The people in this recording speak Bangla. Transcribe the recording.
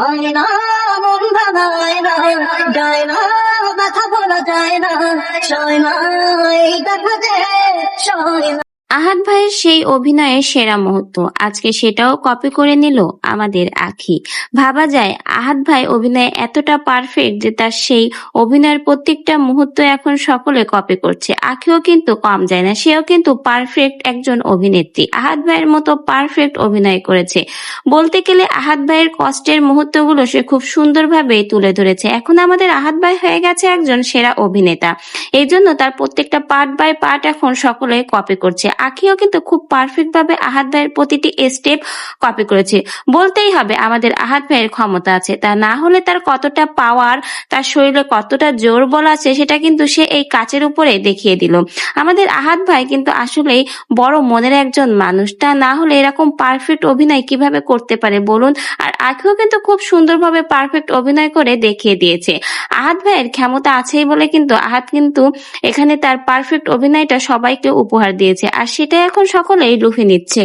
হয় না মন ভাঙায় না, যায় না কথা বলা যায় না সয় না দেখা যে সয় না সেই অভিনয়ের সেরা মুহূর্ত। আজকে সেটাও কপি করে নিল আমাদের আখি। ভাবা যায়, আহাত ভাই অভিনয়ে এতটা পারফেক্ট যে তার সেই অভিনয়ের প্রত্যেকটা মুহূর্ত এখন সকলে কপি করছে। আখিও কিন্তু কম যায় না, সেও কিন্তু পারফেক্ট একজন অভিনেত্রী। আহাত ভাইয়ের মতো পারফেক্ট অভিনয় করেছে। বলতে গেলে আহাত ভাইয়ের কষ্টের মুহূর্তগুলো সে খুব সুন্দরভাবে তুলে ধরেছে। এখন আমাদের আহাত ভাই হয়ে গেছে একজন সেরা অভিনেতা। এই জন্য তার প্রত্যেকটা পার্ট বাই পার্ট এখন সকলে কপি করছে। আখিও কিন্তু খুব পারফেক্ট ভাবে আহাত ভাইয়ের প্রতিটি স্টেপ কপি করেছে। বলতেই হবে, আমাদের আহাত ভাইয়ের ক্ষমতা আছে। তা না হলে তার কতটা পাওয়ার তার শরীরে কতটা জোর বল আছে, সেটা কিন্তু সে এই কাচের উপরে দেখিয়ে দিল। আমাদের আহাত ভাই কিন্তু আসলেই বড় মনের একজন মানুষ। তা না হলে এরকম পারফেক্ট অভিনয় কীভাবে করতে পারে বলুন? আর আখিও কিন্তু খুব সুন্দরভাবে পারফেক্ট অভিনয় করে দেখিয়ে দিয়েছে। আহাত ভাইয়ের ক্ষমতা আছেই বলে কিন্তু আহাত কিন্তু এখানে তার পারফেক্ট অভিনয়টা সবাইকে উপহার দিয়েছে। আর সেটা এখন সকলেই লুফে নিচ্ছে।